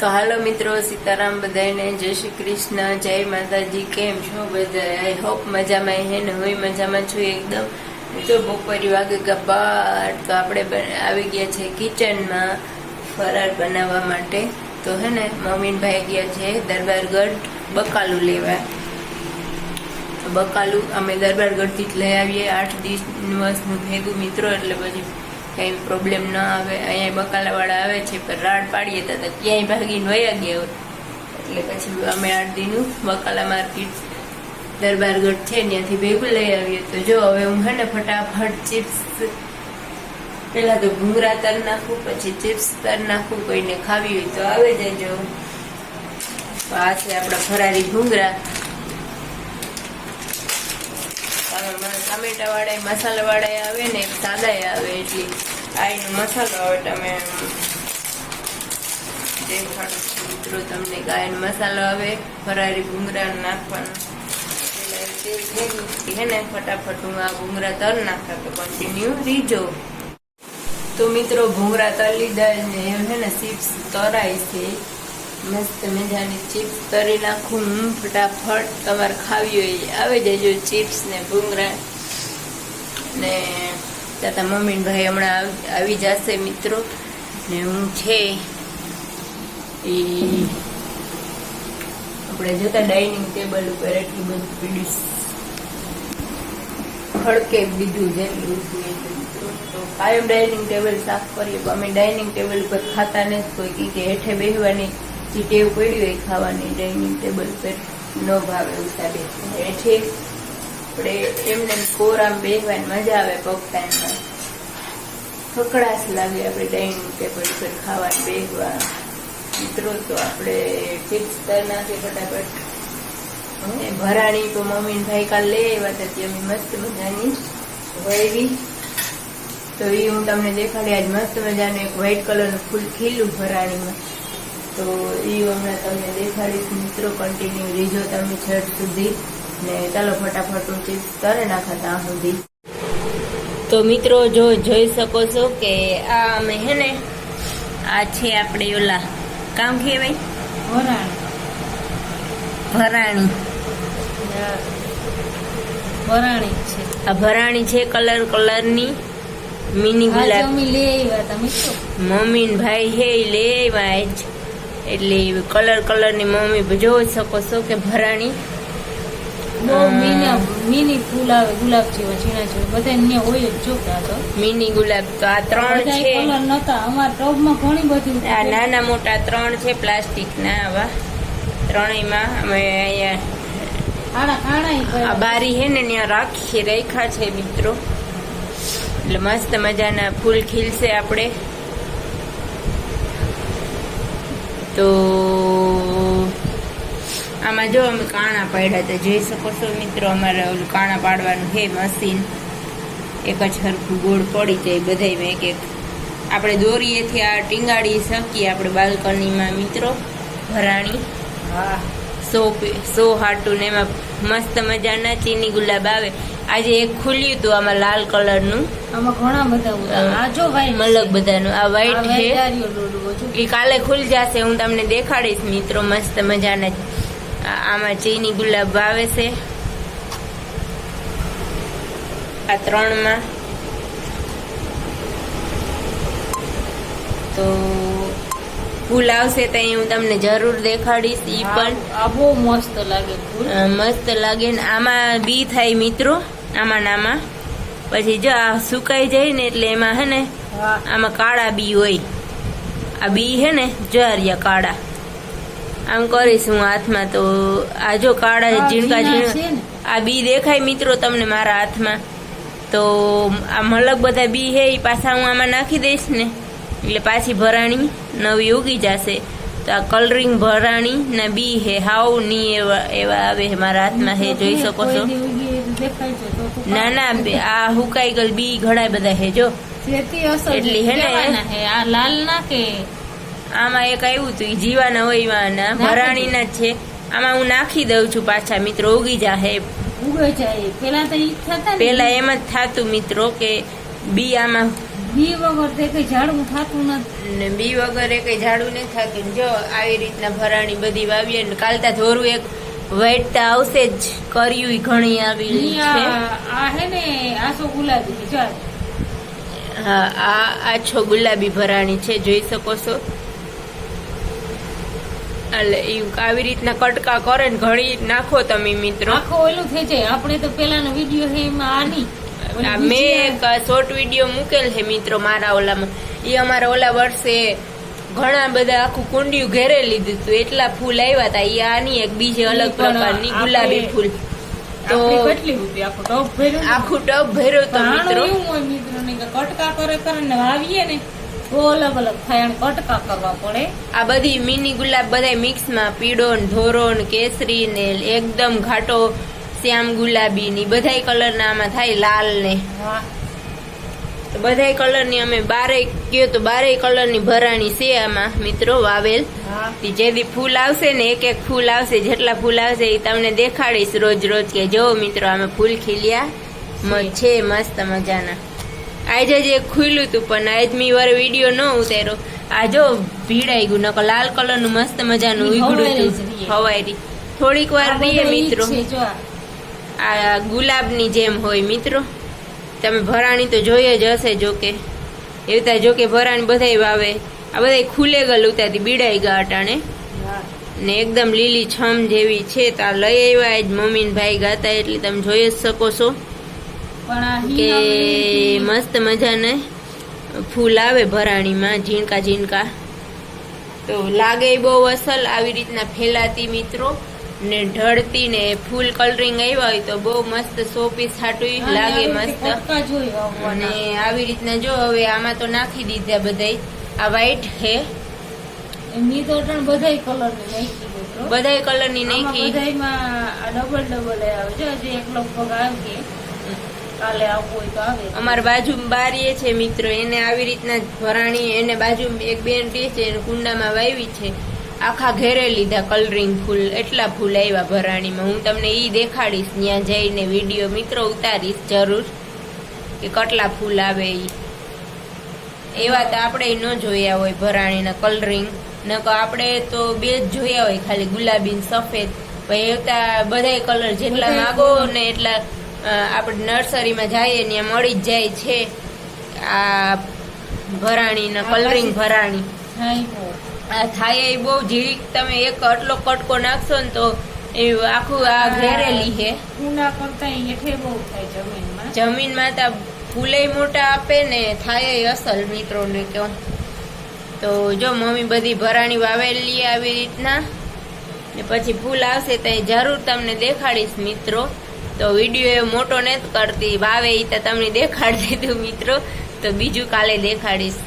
તો હાલો મિત્રો, સીતારામ બધાને જય શ્રી કૃષ્ણ, જય માતાજી, કેમ છો બધા આઈ હોપ મજામાં હે ને હું મજામાં છું એકદમ. તો બપોરી વાગે ગયા તો આપણે આવી ગયા છે કિચનમાં ફરાર બનાવવા માટે. તો હે ને મમ્મીનભાઈ ગયા છે દરબારગઢ બકાલું લેવા. બકાલું અમે દરબારગઢથી જ લઈ આવીએ. આઠ દિવસનું ભેગું મિત્રો, એટલે પછી કંઈ પ્રોબ્લેમ ન આવે, અહીંયા બકાલાવાળા આવે છે, પણ રાડ પાડીએ તો ક્યાંય ભાગીને વયા ગયા હોય. એટલે પછી અમે આરતીનું બકાલા માર્કેટ દરબારગઢ છે, ત્યાંથી ભેગું લઈ આવીએ. તો જો હવે હું હે ને ફટાફટ ચિપ્સ પેલા તો ભૂંગરા તર નાખું, પછી ચિપ્સ તર નાખું, કોઈને ખાવી હોય તો આવે જજો તો આ છે આપણા ફરારી ભૂંગરા ટમેટા વાળા મસાલા વાળા આવે ને સાદા આવે એટલે આ મસાલો આવે તમે મિત્રો, તમને ગાયન મસાલો આવે ફરારી ભૂંગરા નાખવાનો. હે ને, ફટાફટ હું આ ભૂંગરા તર નાખા તો કન્ટિન્યુ રીજો. તો મિત્રો ભૂંગરા તર લીધા ને છે ને સીપ્સ તરાય છે. મસ્ત મજાની ચિપ્સ તરી નાખું. ફટાફટ તમારે ખાવી હોય આવી જજો ચિપ્સ ને ભૂંગરા ને તાતા મમ્મી ભાઈ હમણાં આવી જશે મિત્રો. ને હું છે એ આપણે જોતા ડાઇનિંગ ટેબલ ઉપર એટલું બધું પીડીશ ખડકે બીજું જેટલું. તો કાયમ ડાઇનિંગ ટેબલ સાફ કરીએ. અમે ડાઇનિંગ ટેબલ ઉપર ખાતા નથી કોઈ. કી હેઠે બેસવાની જે ટેવ પડી હોય ખાવાની ડાઇનિંગ ટેબલ પર, ન ભાવે ઉતારે એટલે આપણે એમને એમ કોરામ બેસવાની મજા આવે પગતાનમાં ફકડાશ લાગે આપણે ડાઇનિંગ ટેબલ પર ખાવા બેસવા. મિત્રો, તો આપણે ચિપ્સ કરી નાખીએ ફટાફટ. ભરાણી તો મમ્મી ને ભાઈ કાલ લઈ આવ્યા હતા, તે અમે મસ્ત મજાની વળવી તો એ હું તમને દેખાડી, આજ મસ્ત મજાનું એક વ્હાઈટ કલરનું ફૂલ ખીલું ભરાણીમાં. તો એ હમણાં તમને દેખાડીશ. મિત્રો કન્ટિન્યુ રીજો તમે છેડ સુધી. ને ચાલો ફટાફટ હું ચિપ્સ કરી નાખા ત્યાં સુધી. તો મિત્રો જો જોઈ શકો છો કે આ અમે હે ને આ છે આપણે ઓલા કામ કહેવાય? વરાણ ભરાણી વરાણી છે. આ ભરાણી છે કલર કલરની મિની ગુલાબ. મમ્મી ને ભાઈ હે લે આવ્યા એટલે કલર કલરની મમ્મી જોઈ શકો છો કે ભરાણી. મીના આવે ગુલાબ જેવા ઝીણા જેવા બધા હોય જ જો તો મિની ગુલાબ તો આ ત્રણ છે કલર નતા અમારા ટબમાં ઘણી બધી આ નાના મોટા ત્રણ છે પ્લાસ્ટિકના આવા ત્રણેયમાં અમે અહીંયા આ બારી હે ને ત્યાં રાખી રેખા છે મિત્રો એટલે મસ્ત મજાના ફૂલ ખીલશે આપણે તો આમાં જો અમે કાણા પાડ્યા હતા, જોઈ શકો છો મિત્રો, અમારે ઓલું કાણા પાડવાનું છે મશીન એક જ હરખું ગોળ પડી જાય બધાયમાં એક એક. આપણે દોરીએથી આ ટીંગાડી શકીએ, આપણે બાલ્કનીમાં, મિત્રો ભરાણી હા. સો સો હાટું ને એમાં મસ્ત મજાના ચીની ગુલાબ આવે. આજે એક ખુલ્યું હતું આમાં લાલ કલરનું. આમાં ઘણા બધા આ જો ભાઈ મલક બધાનું. આ વ્હાઈટ છે. એ કાલે ખુલ જશે હું તમને દેખાડીશ મિત્રો. મસ્ત મજાના આમાં ચીની ગુલાબ આવે છે. આ ત્રણમાં. તો ફૂલ આવશે તો હું તમને જરૂર દેખાડીશ એ પણ. બહુ મસ્ત લાગે મસ્ત લાગે ને આમાં બી થાય મિત્રો આમાં નામાં પછી જો આ સુકાઈ જાય ને એટલે એમાં હે ને આમાં કાળા બી હોય. આ બી હે ને જરિયા કાળા. આમ કરીશ હું હાથમાં તો આ જો કાળા ઝીણકા ઝીણા છે ઝીણા ને. આ બી દેખાય મિત્રો તમને મારા હાથમાં. તો આ મલક બધા બી હે એ પાછા હું આમાં નાખી દઈશ ને. એટલે પાછી ભરાણી નવી ઉગી જશે. તો આ કલરિંગ ભરાણી ને બી હે હાવની એવા એવા આવે હે મારા હાથમાં હે જોઈ શકો છો. ના ના આ હુકાઈ ગયેલ બી ઘણા બધા હે જો. એટલી હે ને? આ લાલ ના કે? આમાં એક આવ્યું હતું જીવાના હોય એવાના ભરાણીના જ છે. આમાં હું નાખી દઉં છું પાછા મિત્રો ઉગી જાહે પેલા એમ જ થાતું મિત્રો કે બી આમાં બી વગર તે કઈ ઝાડવું થતું નથી. ને બી વગર એ કઈ ઝાડવું નથી થતું. જો આવી રીતના ભરાણી બધી વાવીએ ને કાલતા ધોરું એક વેટતા આવશે જ કર્યું ઘણી આવી આ હે ને આસો ગુલાબી છે હા આ આછો ગુલાબી ભરાણી છે જોઈ શકો છો. એટલે એવું આવી રીતના કટકા કરે ને ઘણી નાખો તમે મિત્રો. આખો ઓલું થઈ જાય. આપણે તો પેલાનો વીડિયો છે એમાં આની મેં એક શોર્ટ વીડિયો મૂકેલ છે મિત્રો મારા ઓલામાં. એ અમારા ઓલા વર્ષે ઘણા બધા આખું કુંડિયું ઘેરે લીધું હતું. એટલા ફૂલ આવ્યા હતા એ આની એક બીજી અલગ પ્રકારની ગુલાબી ફૂલ. તો આખો ટોપ ભર્યો તો મિત્રો. એવું હોય મિત્રો ને કે કટકા કરે કરે ને વાવીએ ને અલગ અલગ થાય અને કટકા કરવા પડે. આ બધી મિની ગુલાબ બધા મિક્સમાં પીળો ને ધોરો ને કેસરી ને એકદમ ઘાટો શ્યામ ગુલાબી ની બધાય કલર ના આમાં થાય લાલ ને. તો બધાય કલરની અમે બારે કયો તો બારે કલરની ભરાણી છે આમાં મિત્રો વાવેલ. હા. જે દી ફૂલ આવશે ને એક એક ફૂલ આવશે જેટલા ફૂલ આવશે એ તમને દેખાડીશ રોજ રોજ કે જો મિત્રો અમે ફૂલ ખીલ્યા. છે મસ્ત મજાના. આજે જે ખુલ્યું હતું પણ આજ મી વાર વીડિયો ન ઉતાર્યો. આ જો ભીડાઈ ગયું નકર લાલ કલરનું મસ્ત મજાનું ઉગડું હતું. હવાઈ થોડીક વાર રહીએ બધા મિત્રો. આ. ગુલાબની જેમ હોય મિત્રો. તમે ભરાણી તો જોઈએ જ હશે જોકે. એવતા જોકે ભરાણી બધાય વાવે. આ બધાય ખુલે ગલ ઉતાથી બીડાઈ ગયા અટાણે ને એકદમ લીલી છમ જેવી છે તો આ લઈ આવ્યા જ મમ્મી ને ભાઈ ગાતા એટલે તમે જોઈ જ શકો છો પણ કે મસ્ત મજાને ફૂલ આવે ભરાણીમાં ઝીણકા ઝીણકા. તો લાગે બહુ અસલ આવી રીતના ફેલાતી મિત્રો. ને ઢળતી ને ફૂલ કલરિંગ આવ્યા હોય તો બહુ મસ્ત સો પીસ હાટું લાગે મસ્ત. અને આવી રીતના જો હવે આમાં તો નાખી દીધા બધાય. આ વ્હાઈટ હે એમની તો બધાય કલરની નાખી બધાય બધાયમાં ડબલ ડબલ આવે જો હજી એક લગભગ આવી કાલે આવવું હોય તો આવે. અમારા બાજુ બારીએ છે મિત્રો એને આવી રીતના ભરાણી એને બાજુ એક બેન રહે છે એને કુંડામાં વાવી છે. આખા ઘેરે લીધા કલરિંગ ફૂલ એટલા ફૂલ આવ્યા ભરાણીમાં. હું તમને ઈ દેખાડીશ ત્યાં જઈને વીડિયો મિત્રો ઉતારીશ જરૂર કે કેટલા ફૂલ આવે એ એવા તો આપણે ન જોયા હોય ભરાણીના કલરિંગ ન તો આપણે તો બે જ જોયા હોય ખાલી ગુલાબી સફેદ. પછી એવતા બધાય કલર જેટલા માગો ને એટલા આપણે નર્સરીમાં જઈએ ત્યાં મળી જ જાય છે આ ભરાણીના કલરિંગ ભરાણી. થાય એ બહુ જીરીક તમે એક આટલો કટકો નાખશો ને તો એ આખું આ ઘેરેલી છે. કુંડા કરતા એઠે બહુ થાય જમીનમાં. જમીનમાં તો ફૂલે મોટા આપે ને થાય અસલ મિત્રોને કહો. તો જો મમ્મી બધી ભરાણી વાવેલી આવી રીતના. ને પછી ફૂલ આવશે તો એ જરૂર તમને દેખાડીશ મિત્રો. તો વીડિયો મોટો નથી કરતી વાવે એ તો તમને દેખાડી દીધું મિત્રો. તો બીજું કાલે દેખાડીશ.